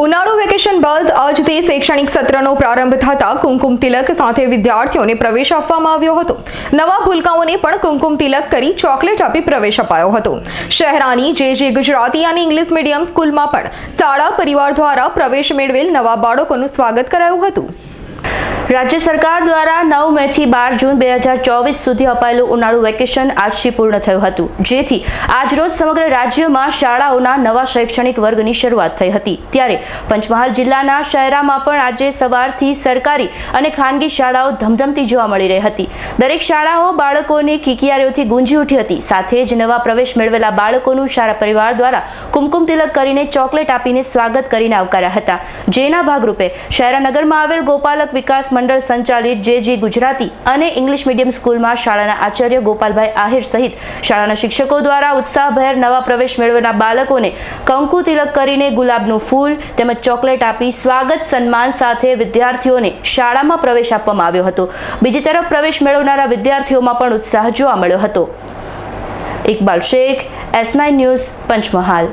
ઉનાળુ વેકેશન બાદ આજથી શૈક્ષણિક સત્રનો પ્રારંભ થતા કુમકુમ તિલક સાથે વિદ્યાર્થીઓને પ્રવેશ આપવામાં આવ્યો હતો. નવા ભૂલકાઓને પણ કુમકુમ તિલક કરી ચોકલેટ આપી પ્રવેશ અપાયો હતો. શહેરાની જે જે ગુજરાતી અને ઇંગ્લિશ મીડિયમ સ્કૂલમાં પણ શાળા પરિવાર દ્વારા પ્રવેશ મેળવેલ નવા બાળકોનું સ્વાગત કરાયું હતું. રાજ્ય સરકાર દ્વારા નવ મે થી બાર જૂન બે હજાર ચોવીસ સુધી અપાયેલું ઉનાળુ વેકેશન આજથી પૂર્ણ થયું હતું. જેથી આજરોજ સમગ્ર રાજ્યમાં શાળાઓના નવા શૈક્ષણિક વર્ગની શરૂઆત થઈ હતી. ત્યારે પંચમહાલ જિલ્લાના શહેરામાં પણ આજે સવારથી સરકારી અને ખાનગી શાળાઓ ધમધમતી જોવા મળી રહી હતી. દરેક શાળાઓ બાળકોની કિકિયારીઓથી ગુંજી ઉઠી હતી. સાથે જ નવા પ્રવેશ મેળવેલા બાળકોનું શાળા પરિવાર દ્વારા કુમકુમ તિલક કરીને ચોકલેટ આપીને સ્વાગત કરીને આવકાર્યા હતા. જેના ભાગરૂપે શહેરાનગરમાં આવેલ ગોપાલક વિકાસ મંડળ સંચાલિત જે જી ગુજરાતી અને ઇંગ્લિશ મીડિયમ સ્કૂલમાં શાળાના આચાર્ય ગોપાલભાઈ આહિર સહિત શાળાના શિક્ષકો દ્વારા ઉત્સાહભેર નવા પ્રવેશ મેળવેલા બાળકોને કંકુ તિલક કરીને ગુલાબનું ફૂલ તેમજ ચોકલેટ આપી સ્વાગત સન્માન સાથે વિદ્યાર્થીઓને શાળામાં પ્રવેશ આપવામાં આવ્યો હતો. બીજી તરફ પ્રવેશ મેળવનારા વિદ્યાર્થીઓમાં પણ ઉત્સાહ જોવા મળ્યો હતો. Iqbal Shaikh, S nine news, Panchmahal.